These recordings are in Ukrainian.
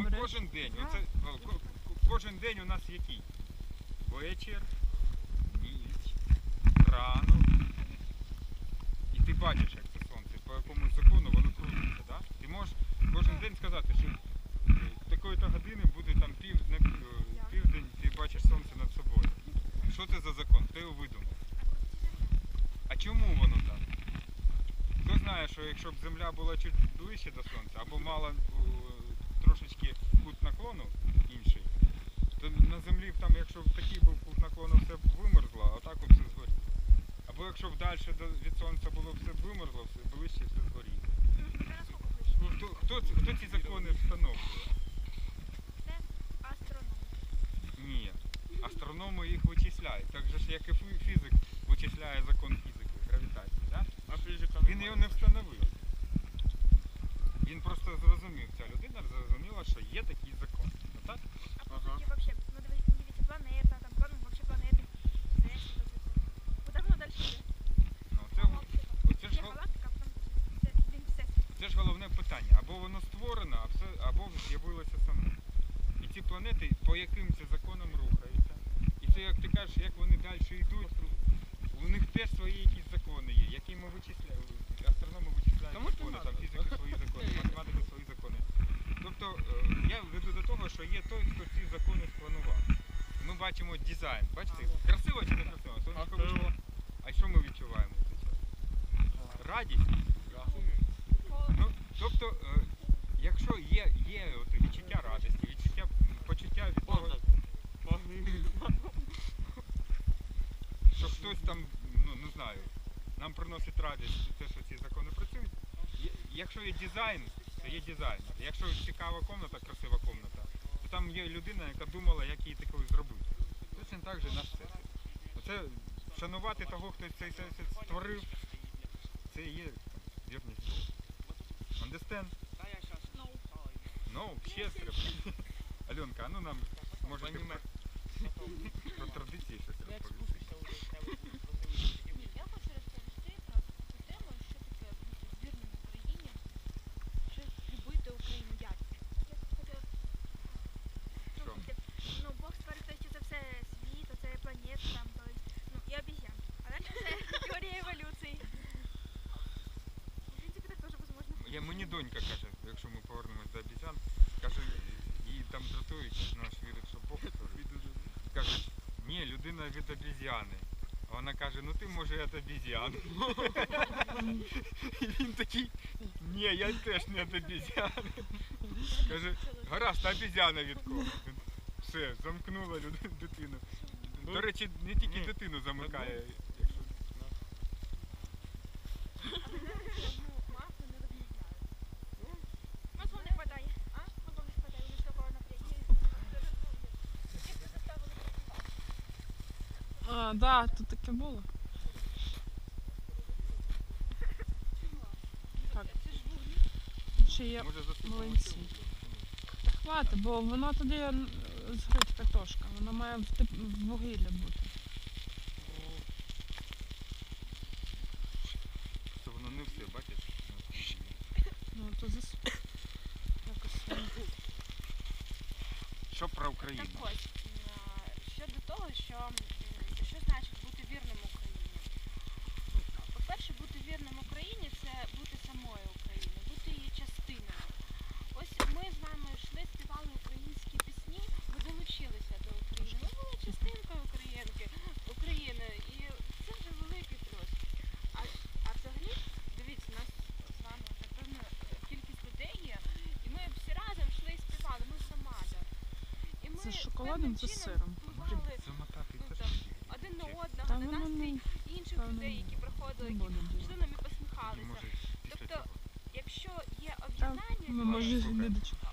Ми кожен день, оце, о, ко- ко- кожен день у нас який? Вечір, ніч, ранок. І ти бачиш, як це сонце, по якомусь закону воно крутиться, да? Ти можеш кожен день сказати, що е, такої-то години буде там пів, на, е, південь, ти бачиш сонце над собою. Що це за закон? Хто його видумав? А чому воно так? Хто знає, що якщо б земля була чуть ближче до сонця, або мала е, трошечки кут наклону інший, то на землі б там, якщо б такий був кут наклону, все б вимерзло, а так б все згоріло. Або якщо б далі від сонця було все б вимерзло, все ближче все згоріло. Ну, хто, хто, ці- хто ці закони встановлює? Астроном. Ні. Астрономи їх вичисляють. Так же ж, як і фізик вичисляє закон фізики, гравітації. Да? А фізика Він його не встановив. Він просто зрозумів, ця людина зрозуміла, що є такий закон. Ну, так? А по Ага. сути вообще, ну давайте, не видите, планета, там, план, вообще планети, Всесвіт, оце все. Куда воно далі йде? Ну, це, оце, ж, Є гол- галактика, а потім це він всесвіт. це ж головне питання. Або воно створено, а все, або з'явилося саме. І ці планети по яким це законам рухаються. І це, як вони далі йдуть, у них теж свої якісь закони є, які ми вичисляємо. Астрономи вичисляють Кому ти закони, там фізики свої закони, математики свої закони. Тобто е, я веду до того, що є той, хто ці закони спланував. Ми бачимо дизайн. Бачите, красиво чи не красиво? Сонечко вийшло. А що ми відчуваємо час? Радість. Ну, тобто, е, якщо є, є от відчуття радості, відчуття, м, почуття від того, що хтось там, ну не знаю, нам приносить радість те, що ці закони працюють. Є- Якщо є дизайн, то є дизайнер. Якщо цікава комната, красива комната, то там є людина, яка думала, як її такою зробити. Точно так же наш всесвіт. Оце шанувати того, хто цей всесвіт створив, це є вірність Богу. Understand? No, ще треба. Альонка, а ну нам може про традиції щось розповісти. Я хочу розповісти про таку тему, що таке бути збірним в Україні, що любити Україну як. Ну, Що? видите, ну, Бог створив те, що це все світ, оце планети там, то есть, ну, і обезьян. А далі це теорія еволюції. В принципі, так теж возможно. Я, мені донька каже, якщо ми повернемось до обіцян, каже, її там дратують, ж вірить, що Бог. Каже, ні, людина від обіз'яни. А вона каже, ну ти може від обіз'ян. І він такий, ні, я теж не від обіз'яни. Каже, гаразд, а обіз'яна від кого? Все, замкнула дитину. До речі, не тільки дитину замикає. Якщо... Ну, масло не розмовляють. Нас вам не хватає. А? Нас вам не хватає, ви ж такого напрямку. А, да, тут таке було. Так, ще є млинці. Та хватить, бо воно туди згорить картошка. воно має в, теп- в вугіллі бути. Це воно не все, бачиш? Ну, то зас... якось. е, Що про Україну? Так ось, е, щодо того, що, м, що значить бути вірним Україні. По-перше, бути вірним Україні це бути самою Україною, бути її частиною. Ось ми з вами йшли, співали українські пісні, ми долучилися до України. Ми були частинкою Українки, України, і це вже великий плюс. А, а взагалі, дивіться, у нас з вами напевно кількість людей є, і ми всі разом йшли і співали, ми громада. І ми Це з шоколадом, та це з сиром. Замотати ну, один на одного, на воно настрій не, інших певно, людей, які приходили, які йшли нам і І посміхалися. Тобто. Якщо є Та, об'єднання, ми людей, може не дочекати.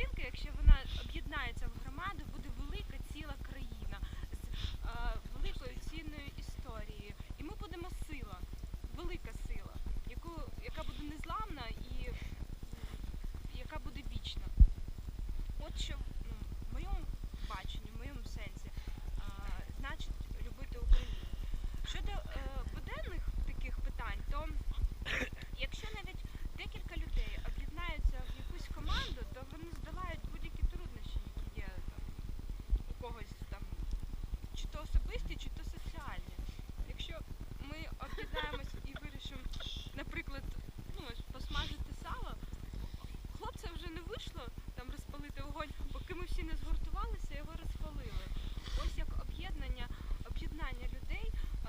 дитинка, якщо вона об'єднається в громаду, буде велика ціла країна з е, великою цінною історією. І ми будемо сила, велика сила, яку, яка буде незламна і яка буде вічна. От що когось там, чи то особисті, чи то соціальні. Якщо ми об'єднаємось і вирішимо, наприклад, ну, посмажити сало, хлопця вже не вийшло там розпалити вогонь, поки ми всі не згуртувалися, його розпалили. Ось як об'єднання, об'єднання людей е,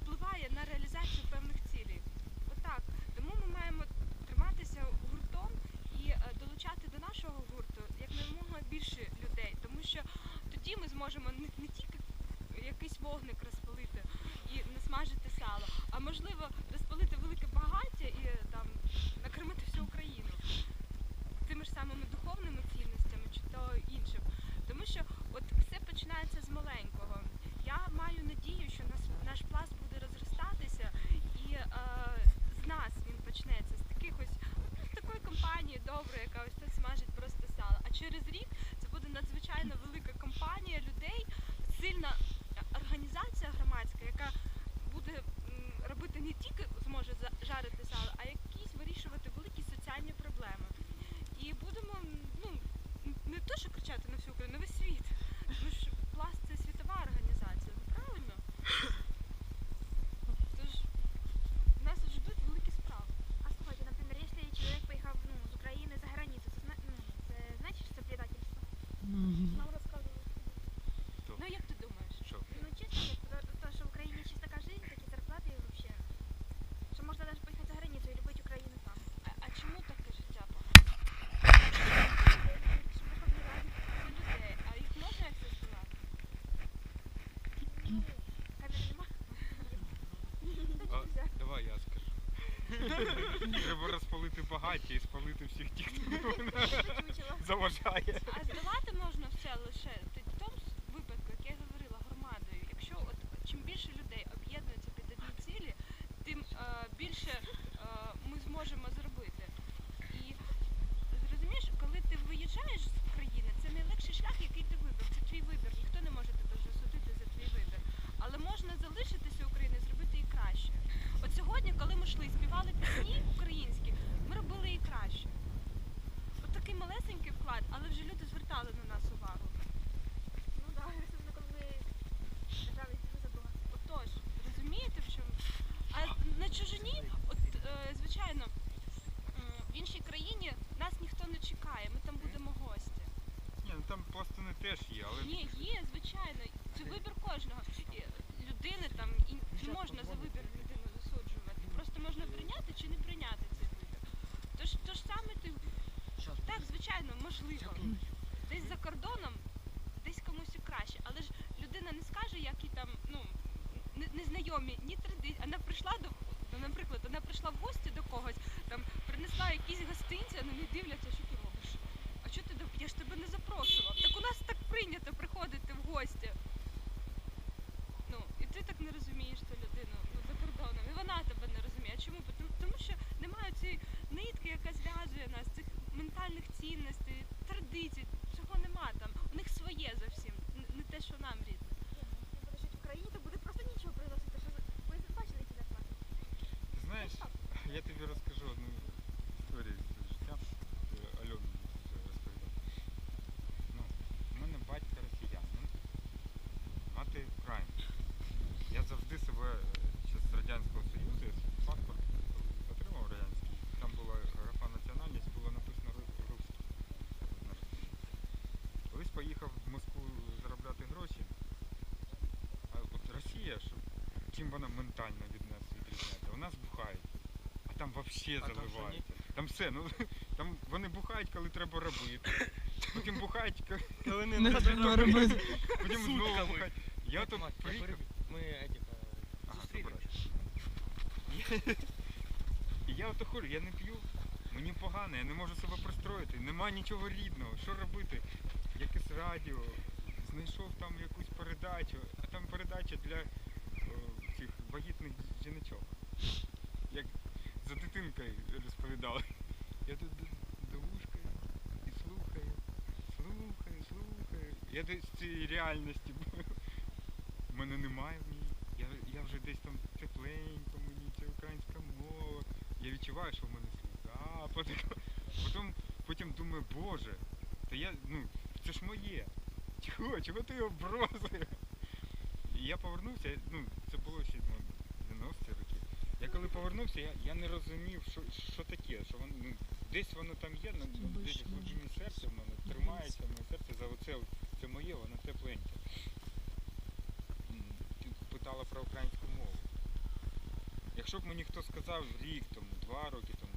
впливає на реалізацію. печі ми зможемо не, не тільки якийсь вогник розпалити і насмажити сало, а можливо розпалити велике багаття і там накормити всю Україну тими ж самими. Тільки зможе жарити сало, а якісь вирішувати великі соціальні проблеми. І будемо ну не то, що кричати на всю Україну, на весь світ. Тому що пласт це світова організація, ну правильно? Тож нас ждуть великі справи. А слухайте, наприклад, якщо чоловік поїхав ну, з України за границю, це, зна- ну, це значить, що це предательство? Нам розказували. Ну як ти думаєш? Що? Ну, чесно, то, то, що в Україні ще така жизнь, такі зарплати і вообще. Що можна навіть поїхати за границю і любити Україну там. А, а чому таке життя погане? Щоб Верховній Раді. Це людей, а їх можна як це сказати? Ну, камери нема. А, давай я скажу. Треба розпалити і спалити всіх тих, хто заважає. А здавати можна все лише тоді в тому с- випадку, як я говорила, громадою. Якщо от чим більше людей об'єднується під одні цілі, тим е, більше е, ми зможемо зробити. І зрозумієш, коли ти виїжджаєш з країни, це найлегший шлях, який ти вибрав. Це твій вибір. Ніхто не може тебе засудити за твій вибір. Але можна залишитися Україною, зробити її краще. От сьогодні, коли ми йшли, співали пісні українські, ми робили її краще. От такий малесенький вклад, але вже люди звертали на нас увагу. Ну да, особливо коли ми держали друг за друга. Отож, розумієте в чому? А на чужині, от е, звичайно, м, в іншій країні нас ніхто не чекає, ми там будемо гості. Ні, ну там пластуни теж є, але Ні, є, звичайно, це вибір кожного. І людини там і не можна за вибір людину засуджувати. Просто можна прийняти чи не прийняти цей вибір. Тож, тож саме ти так, звичайно, можливо. Десь за кордоном, десь комусь і краще. Але ж людина не скаже, які там, ну, не- незнайомі ні традиції. Вона прийшла до, ну, наприклад, вона прийшла в гості до когось, там принесла якісь гостинці, а на дивляться, що ти робиш. А що ти Я ж тебе не запрошував. Так у нас так прийнято приходити в гості. Ну, і ти так не розумієш ту людину ну, за кордоном. І вона тебе не розуміє. Чому? Тому, що немає цієї нитки, яка зв'язує нас, цих ментальних цінностей, традицій. Цього нема там. У них своє зовсім, не те, що нам рідне. Якщо буде жити в Україні, то буде просто нічого приносити. Що за- ви бачили ці зарплати? ти знаєш, я тобі розкажу одну історію з життя. Альоні розповідав. Ну, у мене батько росіянин, мати українка. Я завжди себе е, з Радянського Союзу, я паспорт отримав радянський. Там була графа національність, було написано ру- русський. Колись поїхав в Москву заробляти гроші. А от Росія, що, чим вона ментально від нас відрізняється? У нас бухають, а там взагалі там заливають. Там все, ну там вони бухають, коли треба робити. Потім бухають, коли не треба робити. потім знову бухають. Я тут приїхав. Ми е. І я ото ходжу, я не п'ю, мені погано, я не можу себе пристроїти, нема нічого рідного. Що робити? Якесь радіо, знайшов там якусь передачу, а там передача для о, цих вагітних жіночок. Як за дитинкою розповідали. Я тут до, до вушка і слухаю, слухаю, слухаю. Я десь в цій реальності був. Мене немає в ній. Я, я вже десь там тепленько мені, це українська мова. Я відчуваю, що в мене сльоза. Потім, потім думаю, боже, та я, ну, це ж моє. Чого? Чого ти його? І я повернувся, ну, це було ще ну, 90-ті роки. Я коли повернувся, я, я не розумів, що, що таке, що воно, ну, десь воно там є, ну, ну, десь в глибині серця в мене тримається моє серце за оце, це моє, воно тепленьке. Ти питала про українську мову. Якщо б мені хто сказав рік тому, два роки тому,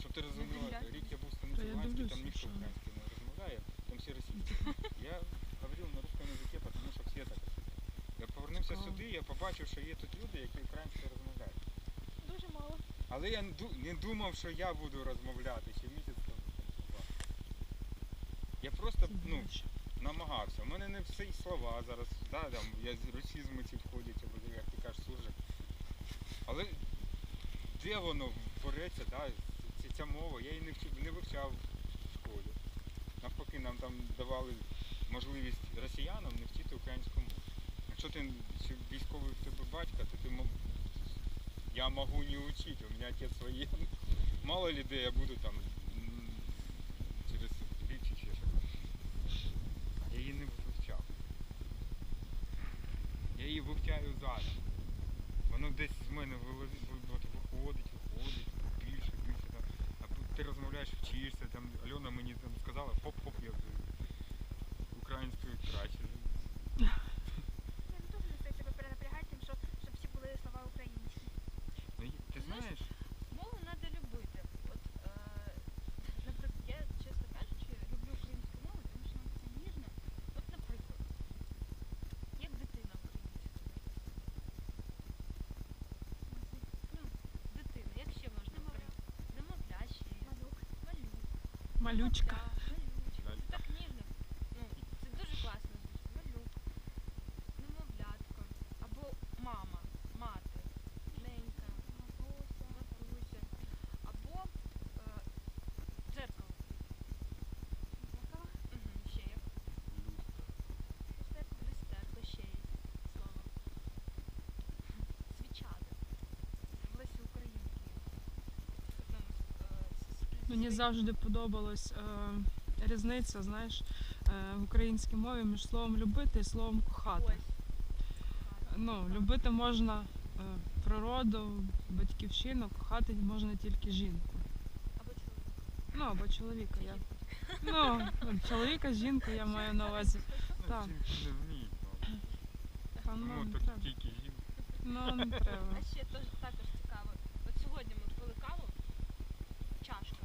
щоб ти розуміла, рік я був я станцюванський, там ніхто українською не розмовляє, там всі російські. Я говорив на русском языке, тому що всі так. Я повернувся сюди, я побачив, що є тут люди, які українською розмовляють. Мало. Але я не думав, що я буду розмовляти ще місяць тому. Я просто ну, намагався. У мене не всі слова зараз, да, там, я з росізми ці входять, або як ти кажеш, суржик. Але де воно береться, да, ця, ця мова, я її не, вчив, не вивчав в школі. Навпаки, нам там давали можливість росіянам не вчити українську мову. Якщо ти військовий в тебе батька, то ти я могу не учить, у меня отец военный. Мало ли да я буду там Малючка. Мені завжди подобалась е, різниця, знаєш, е, в українській мові між словом любити і словом кохати. Ну, любити можна е, природу, батьківщину, кохати можна тільки жінку. Або чоловік. Ну, або чоловіка. Я, ну, чоловіка, жінку я маю на увазі. ну, Так. вміють. Ну, Та, ну, ну не треба. тільки. Ну, не треба. А ще теж також цікаво. От сьогодні ми пили каву. Чашка.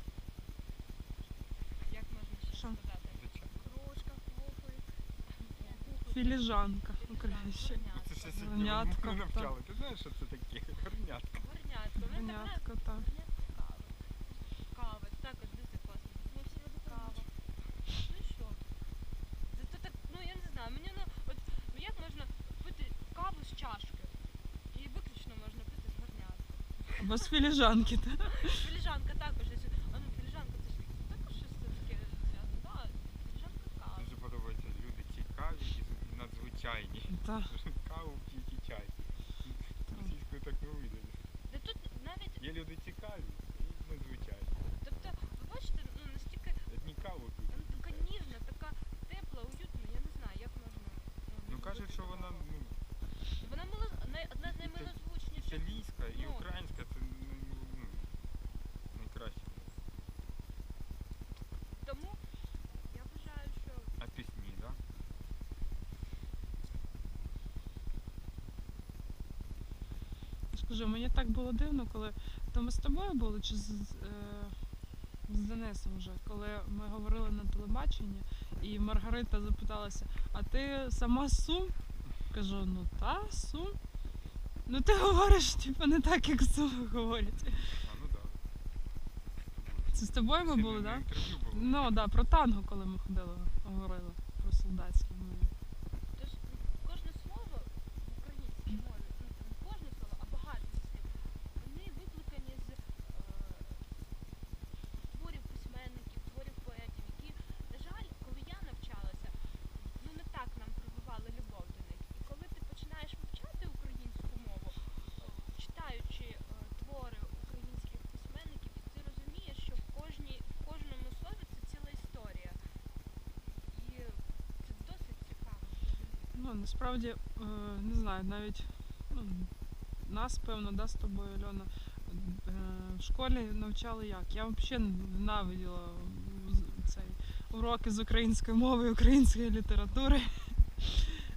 Як можна ще Що? сказати? Звичайно. Кружка, кухоль. Філіжанка українська. Це ще сьогодні Горнятко, мене так. навчали. Ти знаєш, що це таке? Горнятко. Горнятко. Ну, це Горнятко, так. Кави. Кава. Це також дуже класно. Ми всі любимо Кава. Ну і що? Так, ну я не знаю, мені ну, от, ну як можна пити каву з чашки? І виключно можна пити з горнятка. Або з філіжанки. так. Wasser. Скажи, мені так було дивно, коли то ми з тобою були чи з, з, е, з Денисом вже, коли ми говорили на телебаченні, і Маргарита запиталася, а ти сама з Сум? Кажу, ну та, Сум. Ну ти говориш, типу, не так, як Суми говорять. А, ну так. Да. Це з тобою ми були, так? було. Ну так, да, про танго, коли ми ходили, говорили про солдатські мові. Тож кожне слово в українській мові, ну там не кожне слово, а багато слів, вони викликані з е, творів письменників, творів поетів, які, на жаль, коли я навчалася, ну не так нам прививали любов до них. І коли ти починаєш вивчати українську мову, е, читаючи е, твори українських письменників, ти розумієш, що в кожній в кожному слові це ціла історія. І це досить цікаво. Ну, насправді, е, не знаю, навіть ну, нас, певно, да, з тобою, Альона, е, в школі навчали як. Я взагалі ненавиділа цей уроки з української мови, української літератури.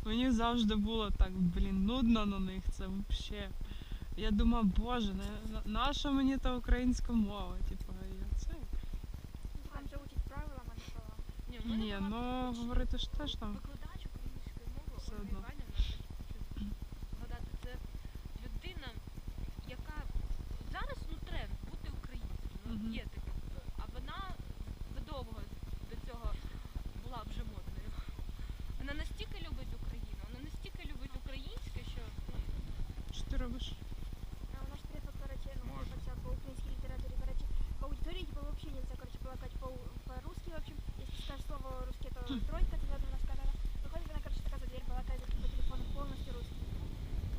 Мені завжди було так, блін, нудно на них. Це взагалі. Я думаю, боже, на, на, наша мені та українська мова? Типу, я це. Там же учать правила. Ні, ну говорити ж теж там. Викладач української мови Все Ольга одно. Іванівна, я хочу згадати, це людина, яка за робиш?